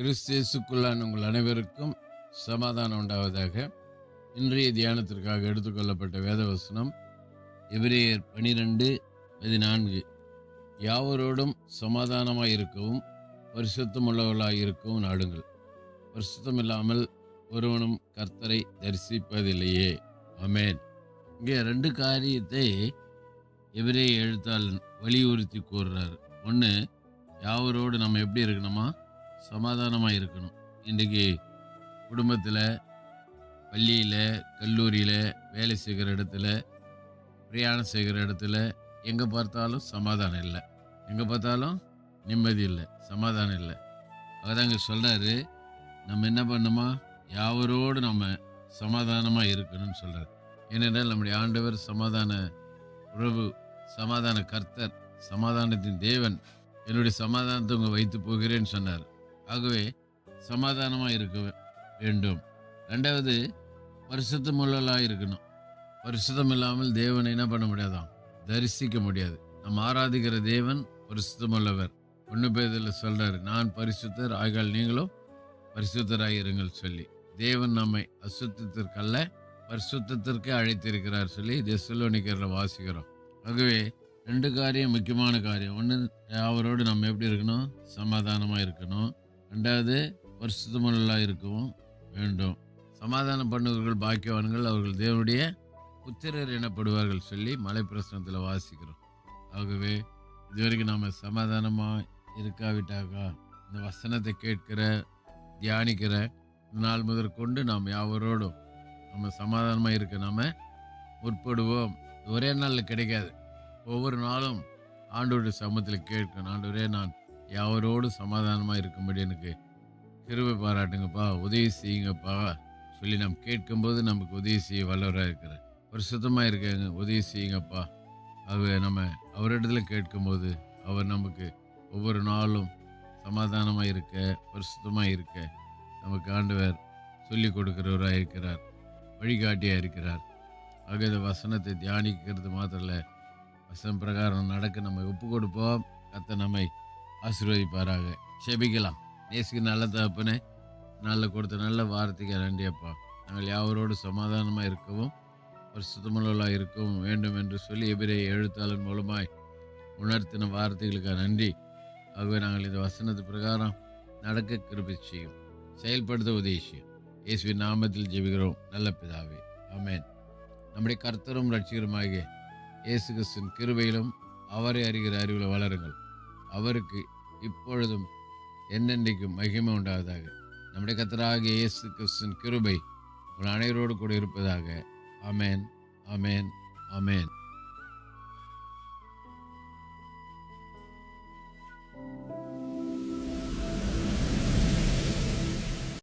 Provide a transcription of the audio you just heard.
கிறிஸ்தேசுக்குள்ளான உங்கள் அனைவருக்கும் சமாதானம் உண்டாவதாக. இன்றைய தியானத்திற்காக எடுத்துக்கொள்ளப்பட்ட வேதவசனம் எபிரேயர் பனிரெண்டு பதினான்கு. யாவரோடும் சமாதானமாக இருக்கவும் பரிசுத்தம் உள்ளவர்களாய் இருக்கவும் நாடுங்கள். பரிசுத்தம் இல்லாமல் ஒருவனும் கர்த்தரை தரிசிப்பதில்லையே. அமேன் இங்கே ரெண்டு காரியத்தை எபிரேய எழுத்தாளன் வலியுறுத்தி கூறுறார். ஒன்று யாவரோடு நம்ம எப்படி இருக்கணுமா? சமாதானமாக இருக்கணும். இன்றைக்கி குடும்பத்தில் பள்ளியில் கல்லூரியில் வேலை செய்கிற இடத்துல பிரயாணம் செய்கிற இடத்துல எங்கே பார்த்தாலும் சமாதானம் இல்லை. எங்கே பார்த்தாலும் நிம்மதி இல்லை சமாதானம் இல்லை. அதாங்க சொல்கிறாரு நம்ம என்ன பண்ணுமா யாவரோடு நம்ம சமாதானமாக இருக்கணும்னு சொல்கிறார் ஏனென்றால் நம்முடைய ஆண்டவர் சமாதான உறவு சமாதான கர்த்தர் சமாதானத்தின் தேவன். என்னுடைய சமாதானத்தை உங்கள் வைத்து போகிறேன்னு சொன்னார். ஆகவே சமாதானமாக இருக்க வேண்டும். ரெண்டாவது பரிசுத்தமுள்ளலாக இருக்கணும். பரிசுத்தம் இல்லாமல் தேவனை என்ன பண்ண முடியாதாம்? தரிசிக்க முடியாது. நம்ம ஆராதிக்கிற தேவன் பரிசுத்தமுள்ளவர். ஒன்று பேதில் சொல்கிறார் நான் பரிசுத்தர் ஆகால் நீங்களும் பரிசுத்தராக இருங்கள் சொல்லி. தேவன் நம்மை அசுத்தத்திற்கல்ல பரிசுத்தத்திற்கு அழைத்திருக்கிறார் சொல்லி தெசலோனிக்கரில் வாசிக்கிறோம். ஆகவே ரெண்டு காரியம் முக்கியமான காரியம். ஒன்று அவரோடு நம்ம எப்படி இருக்கணும்? சமாதானமாக இருக்கணும். ரெண்டாவது பரிசுத்தமுள்ளதாக இருக்கவும் வேண்டும். சமாதானம் பண்ணுவர்கள் பாக்கியவான்கள் அவர்கள் தேவனுடைய புத்திரர் எனப்படுவார்கள் சொல்லி மலை பிரசனத்தில் வாசிக்கிறோம். ஆகவே இதுவரைக்கும் நாம் சமாதானமாக இருக்காவிட்டாக்கா? இந்த வசனத்தை கேட்கிற தியானிக்கிற இந்த நாள் முதற்கொண்டு நாம் யாவரோடும் நம்ம சமாதானமாக இருக்க நாம் முற்படுவோம். ஒரே நாளில் கிடைக்காது. ஒவ்வொரு நாளும் ஆண்டோடைய சமூகத்தில் கேட்கணும் ஆண்டவரே நான் யாவரோடும் சமாதானமாக இருக்கும்படி எனக்கு கிருவை பாராட்டுங்கப்பா. உதவி செய்யுங்கப்பா. சொல்லி நாம் கேட்கும்போது நமக்கு உதவி செய்ய வல்லவராக இருக்கிறார் ஒரு சுத்தமாக இருக்காங்க. உதவி செய்யுங்கப்பா. அது நம்ம அவரிடத்துல கேட்கும்போது அவர் நமக்கு ஒவ்வொரு நாளும் சமாதானமாக இருக்க பரிசுத்தமாக இருக்க நமக்கு ஆண்டவர் சொல்லி கொடுக்குறவராக இருக்கிறார். வழிகாட்டியாக இருக்கிறார். ஆக இந்த வசனத்தை தியானிக்கிறது மாத்திரம் இல்லை வசனம் பிரகாரம் நடக்க நம்ம ஒப்பு கொடுப்போம் கத்த நம்மை ஆசீர்வதிப்பாராக. செபிக்கலாம். நேசுக்கு நல்ல தகப்பனே நல்ல கொடுத்த நல்ல வார்த்தைக்கு நன்றி அப்பா. நாங்கள் யாவரோடு சமாதானமாக இருக்கவும் பரிசுத்தமுள்ளவர்களாக இருக்கவும் வேண்டும் என்று சொல்லி எபிரே எழுத்தாளர் மூலமாய் உணர்த்தின வார்த்தைகளுக்கு நன்றி. ஆகவே நாங்கள் இந்த வசனத்து பிரகாரம் நடக்க கிருபி செய்யும் செயல்படுத்த உதவி செய்யும். இயேசுவின் நாமத்தில் ஜெபிக்கிறோம். நல்ல பிதாவே ஆமேன். நம்முடைய கர்த்தரும் ரட்சிகருமாகிய இயேசு கிருஷ்ணன் கிருபையிலும் அவரை அறிகிற அறிவில் வளருங்கள். அவருக்கு இப்பொழுதும் என்னென்றைக்கும் மகிமை உண்டாவதாக. நம்முடைய கத்தராக இயேசு கிறிஸ்துவின் கிருபை உங்கள் அனைவரோடு கூட இருப்பதாக. அமேன் அமேன் அமேன்